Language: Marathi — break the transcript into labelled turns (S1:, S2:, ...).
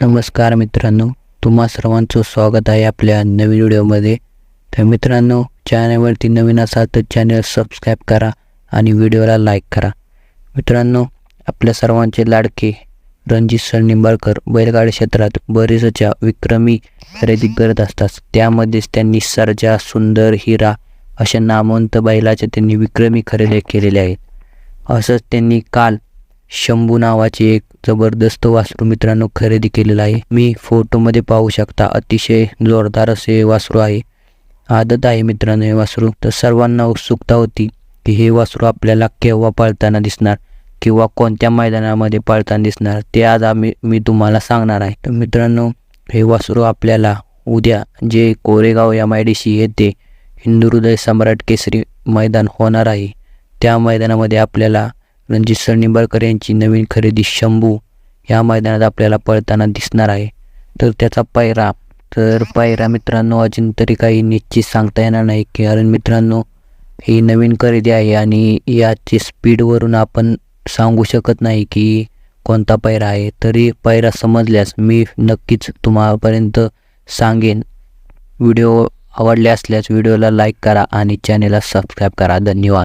S1: नमस्कार मित्रांनो तुम्हा सर्वांचं स्वागत आहे आपल्या नवीन व्हिडिओमध्ये. तर मित्रांनो चॅनलवरती नवीन असाल तर चॅनल सबस्क्राईब करा आणि व्हिडिओला लाईक करा. मित्रांनो आपल्या सर्वांचे लाडके रणजित सर निंबाळकर बैलगाडी क्षेत्रात बरेचशा विक्रमी खरेदी करत असतात. त्यामध्येच त्यांनी सर्जा सुंदर हिरा अशा नामवंत बैलाच्या त्यांनी विक्रमी खरेदी केलेल्या आहेत. असंच त्यांनी काल शंभू नावाचे एक जबरदस्त वासरू मित्रांनो खरेदी केलेलं आहे. मी फोटोमध्ये पाहू शकता अतिशय जोरदार असे वासरू आहे. आदत आहे मित्रांनो हे वासरू. तर सर्वांना उत्सुकता होती की हे वासरू आपल्याला केव्हा पाळताना दिसणार किंवा कोणत्या मैदानामध्ये पाळताना दिसणार ते आज आम्ही मी तुम्हाला सांगणार आहे. तर मित्रांनो हे वासरू आपल्याला उद्या जे कोरेगाव या मायडीशी येते हिंदू हृदय सम्राट केसरी मैदान होणार आहे त्या मैदानामध्ये आपल्याला रणजित सर निंबाळकर यांची नवीन खरेदी शंभू या मैदानात आपल्याला पळताना दिसणार आहे. तर त्याचा पायरा तर पायरा मित्रांनो अजून तरी काही निश्चित सांगता येणार नाही कारण मित्रांनो ही नवीन खरेदी आहे आणि याची स्पीडवरून आपण सांगू शकत नाही की कोणता पायरा आहे. तरी पायरा समजल्यास मी नक्कीच तुम्हापर्यंत सांगेन. व्हिडिओ आवडले असल्यास व्हिडिओला लाईक करा आणि चॅनेलला सबस्क्राईब करा. धन्यवाद.